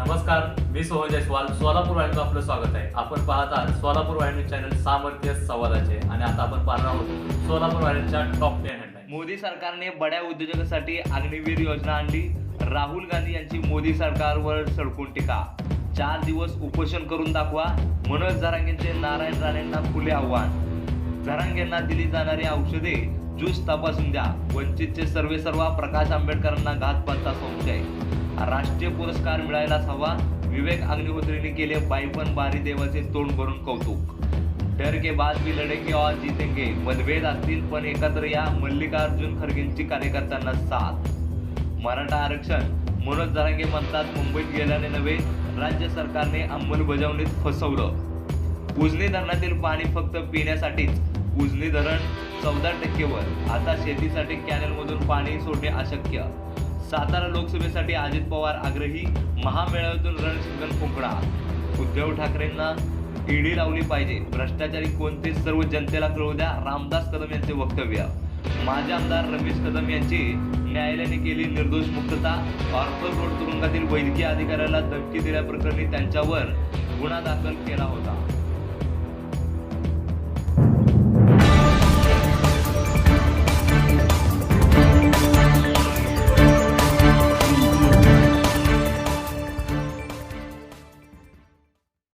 नमस्कार मी सोहन जयस्वाल. सोलापूर वाहिनीचं आपलं स्वागत आहे. आपण पाहत आहात सोलापूर वाहिनी चॅनल सामर्थ्य संवादाचे आणि आता आपण पाहणार आहोत सोलापूर वाहिनीच्या टॉप टेन हेडलाईन मोदी सरकारने बड्या उद्योजकांसाठी अग्निवीर योजना आणली. राहुल गांधी यांची मोदी सरकारवर सडकून टीका. चार दिवस उपोषण करून दाखवा. मनोज झरांगेंचे नारायण राणेंना खुले आव्हान. जरांगेंना दिली जाणारी औषधे ज्यूस तपासून द्या. वंचितचे सर्वे सर्व प्रकाश आंबेडकरांना घातपातचा संशय. राष्ट्रीय पुरस्कार मिळायलाच हवा. विवेक अग्निहोत्रीने केले बाईपण बारी देवाचे तोंड भरून कौतुक. डर के बाद भी लढेंगे और जीतेंगे. मतभेद असतील पण एकत्र या मल्लिकार्जुन खरगेंची कार्यकर्त्यांना साथ. मराठा आरक्षण. मनोज जरांगे म्हणतात मुंबईत गेल्याने नव्हे राज्य सरकारने अंमलबजावणीत फसवलं. उजनी धरणातील पाणी फक्त पिण्यासाठीच. उजनी धरण चौदा टक्केवर. आता शेतीसाठी कॅनलमधून पाणी सोडणे अशक्य. सातारा लोकसभेसाठी अजित पवार आग्रही महामेळाव्यातून रणशिंगण फुंकणार. उद्धव ठाकरेंना ईडी लावली पाहिजे. भ्रष्टाचारी कोणते सर्व जनतेला कळू द्या रामदास कदम यांचे वक्तव्य. माजी आमदार रमेश कदम यांची न्यायालयाने केली निर्दोष मुक्तता. ऑर्थर रोड तुरुंगातील वैद्यकीय अधिकाऱ्याला धमकी दिल्याप्रकरणी त्यांच्यावर गुन्हा दाखल केला होता.